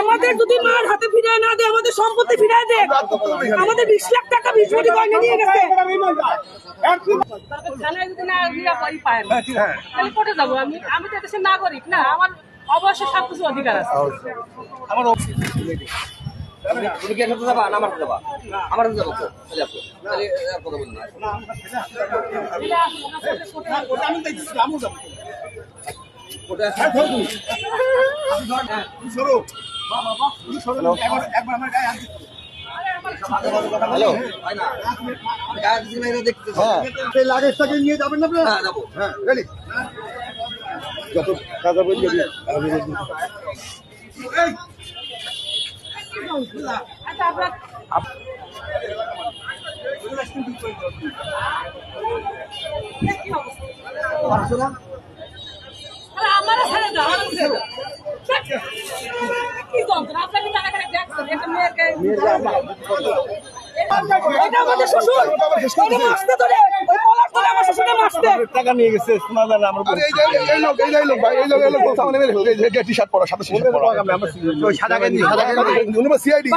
আমাদের যদি মার হাতে ফিরিয়ে না দেয় আমাদের সম্পত্তি ফিরিয়ে দেয়। আমাদের বিশ লাখ টাকা বিশ কোটি গয়না নিয়ে গেছে। থানায় যদি না নিরাপদ পায় না। তাহলে কোর্টে যাব আমি। আমি তো দেশের নাগরিক না আমার অবশ্যই সব কিছু অধিকার আছে। তুমি কি একসাথে যাবা না আমার যাবা? আমার যাব তো তাহলে আসো তাহলে কথা বলব না। কোথায় আসো? হ্যালো সেই লাগেজটাকে নিয়ে যাবেন না আপনারা হ্যাঁ হ্যাঁ রেডি যত আচ্ছা ছেড়ে দাও, আমারও ছেড়ে দাও। কি যন্ত্রণা, আপনাকে টাকা টাকা দেখছেন, একটা মেয়ের গায়ে- এটা আমাদের শ্বশুর, ওইটা মারতে ধরে, ওই কলার ধরে আমার শ্বশুরকে মারতে। টাকা নিয়ে গেছে শোনা যায় না আমার এই লোক এই লোক ভাই এই লোক এই লোক বলছে আমাদের মেরে ফেলবে। এই টি-শার্ট পরা সাদা পরা। ওই সাদা গেঞ্জি সাদা গেঞ্জি উনি সিআইডি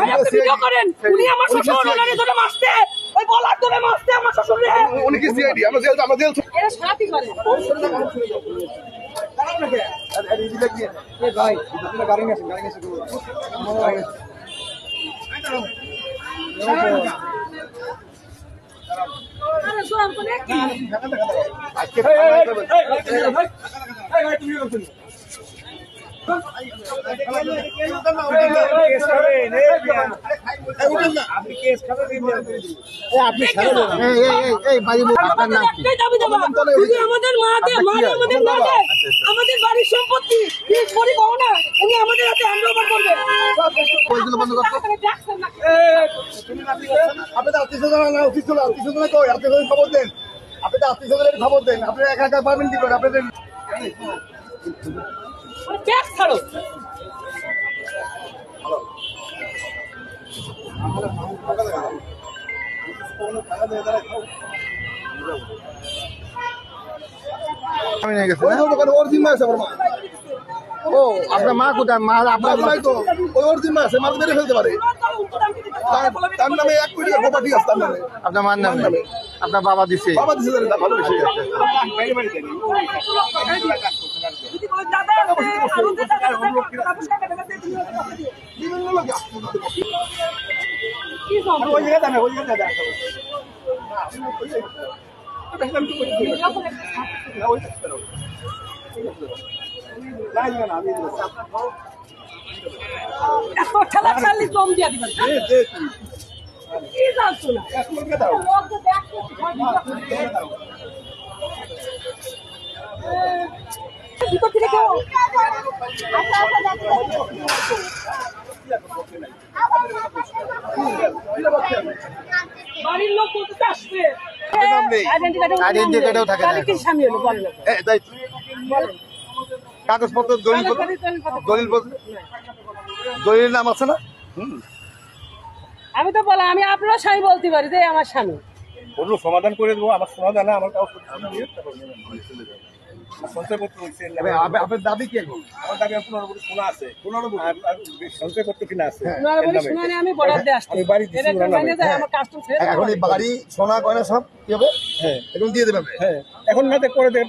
আমার শ্বশুর, ওনারে ধরে মারতে, ওই কলার ধরে মারতে আমার শ্বশুরকে। উনি কি সিআইডি? আমরা জেল জেল এরা সাথী করে। এই নাম কি একটাই দাবি দেবো, যদি আমাদের মা দেয়, আমাদের আমাদের বাড়ির সম্পত্তি। আমাদের হাতে হ্যান্ড ওভার করবে। বলছিল বন্ধ করতো। তারপরে দেখছেন না আপনাদের আত্মীয় স্বজন না অফিস চলো আত্মীয় স্বজন কই? আত্মীয় স্বজন খবর দেন। আপনাদের আত্মীয় স্বজনের খবর দেন। আপনি একা একা পারবেন কি করে আপনাদের ছাড়ো আমি নিয়ে গেছি দোকানে ওর জিম্মা আছে আমার মা। ও আপনার মা কোথায় মা আপনার মার তো ওই ওর জিম্মা আছে মার মেরে ফেলতে পারে তার নামে এক কোটি প্রপার্টি আছে তার নামে আপনার মার নাম আপনার বাবা দিছে বাবা দিছে ভালো বেশি। বিভিন্ন লোক? ওই জায়গায় ওই জায়গায়। এত ঠেলা দিয়ে দিবেন কি না? ভিতর থেকে কেউ বাড়ির লোক বলতে আসবে? Identity card থাকে না। স্বামী হলো? বলেন এই তাই কাগজপত্র দলিল দলিল দলিল নাম আছে না? আমি তো বললাম আমি আপনার স্বামী বলতে পারি যে আমার স্বামী। বলল সমাধান করে দেবো আমার আমার কাউ সঞ্চয়পত্র হচ্ছে আপনার দাবি কি এখন? আমার দাবি পনেরো কোটি সোনা আছে। পনেরো সঞ্চয়পত্র কিনা আছে। আমি বাড়ি এখন এই বাড়ি গয়না সব কি হবে? হ্যাঁ। এখন দিয়ে দেবেন হ্যাঁ। এখন না করে দে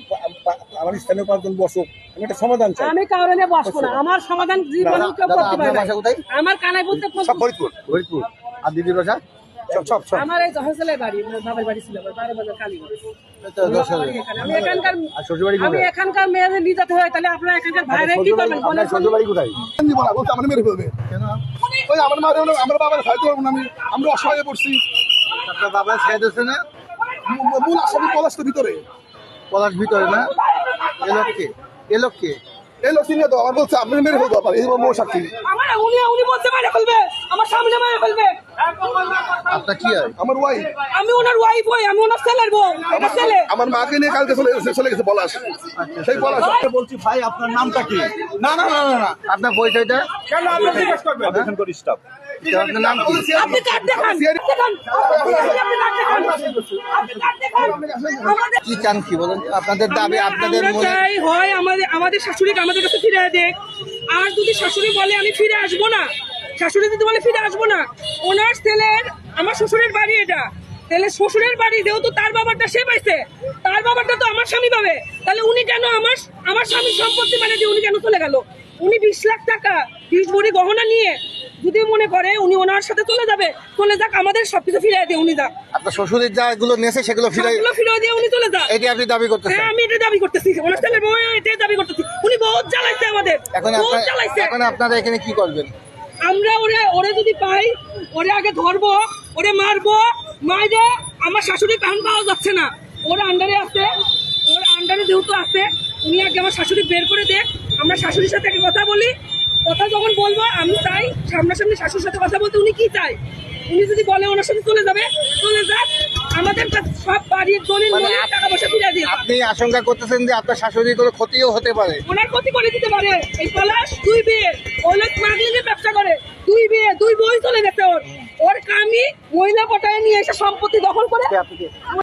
আমার স্থানীয় পাঁচজন বসুক। আমি একটা সমাধান চাই। আমি কারণে বসবো না। আমার সমাধান জীবনে কেউ করতে আমার কানাই বলতে সব ফরিদপুর ফরিদপুর। আর দিদির বাসা? আমার এই জহরসালের বাড়ি বাবার বাড়ি ছিল আমার বারো বাজার কালীগঞ্জ। আমি এখানকার আর শ্বশুরবাড়ি আমি কোথায়? এখানকার মেয়েদের নিয়ে যেতে হয় তাহলে আপনারা এখানকার ভাইরা কি করবেন? বলেন আপনার শ্বশুরবাড়ি কোথায়? দিব না বলছে আমার মেরে ফেলবে। ওই আমার মা আমার বাবার খাইতে পারব না আমি আমরা অসহায় পড়ছি। আপনার বাবা ছেড়ে না? মূল আসামি পলাশের ভিতরে। পলাশ ভিতরে না? এ লোককে এ লোককে। এই লোক চিনে তো আমার বলছে আপনি মেরে ফেলব আবার। এই মো সাক্ষী। আমার উনি উনি বলতে মারে ফেলবে। আমার সামনে মারে ফেলবে। আপনার কি আমার ওয়াই আমি ওনার ওয়াইফ হই আমি ওনার ছেলের বউ এটা ছেলে। আমার মাকে নিয়ে কালকে চলে গেছে চলে গেছে পলাশ। সেই পলাশ। বলছি ভাই আপনার নামটা কি? না না না না না। আপনার পরিচয়টা? কেন আপনি জিজ্ঞেস করবেন? এখানকার স্টাফ আপনার নাম কি? আপনি কাট দেখান। দেখান আপনি কাট দেখান। আপনি কাট দেখান। আমাদের কি চান কি বলেন? আপনাদের দাবি আপনাদের হয় আমাদের আমাদের শাশুড়িকে আমাদের কাছে ফিরে দেখ আর যদি শাশুড়ি বলে আমি ফিরে আসব না শাশুড়ি যদি বলে ফিরে আসব না। ওনার ছেলের আমার শ্বশুরের বাড়ি এটা। তাহলে শ্বশুরের বাড়ি যেহেতু তার বাবারটা সে পাইছে তার বাবারটা তো আমার স্বামী পাবে। তাহলে উনি কেন আমার আমার স্বামীর সম্পত্তি মানে দিয়ে উনি কেন চলে গেল? উনি বিশ লাখ টাকা বিশ ভরি গহনা নিয়ে যদি মনে করে উনি ওনার সাথে চলে যাবে চলে যাক আমাদের সবকিছু ফিরিয়ে দিয়ে উনি যাক। আপনার শ্বশুরের যা এগুলো নিয়েছে সেগুলো ফিরে সবগুলো ফিরিয়ে দিয়ে উনি চলে যাক। এটি আপনি দাবি করতেছেন। হ্যাঁ আমি এটা দাবি করতেছি। ওনার ছেলের বউ এটাই দাবি করতেছি। উনি বহুত জ্বালাইছে আমাদের। এখন বহুত জ্বালাইছে। এখন আপনারা এখানে কি করবেন? আমরা ওরে ওরে যদি পাই, ওরে আগে ধরবো, ওরে মারবো মাইরে আমার শাশুড়ি কান পাওয়া যাচ্ছে না। ওর আন্ডারে আছে, ওর আন্ডারে যেহেতু আছে, উনি আগে আমার শাশুড়ি বের করে দে, আমরা শাশুড়ির সাথে আগে কথা বলি। কথা যখন বলব, আমি তাই সামনাসামনি শাশুড়ির সাথে কথা বলতে উনি কি চাই উনি যদি বলে ওনার সাথে চলে যাবে চলে যাক। আমাদের সব বাড়ির দলিল নিয়ে টাকা পয়সা ফিরে দিয়ে। আপনি আশঙ্কা করতেছেন যে আপনার শাশুড়ির কোনো ক্ষতিও হতে পারে? ওনার ক্ষতি করে দিতে পারে। এই পলাশ দুই বিয়ে। স্মাগলিং দিয়ে ব্যবসা করে। দুই বিয়ে দুই বই চলে গেছে ওর। ওর কামি মহিলা পটায় নিয়ে এসে সম্পত্তি দখল করে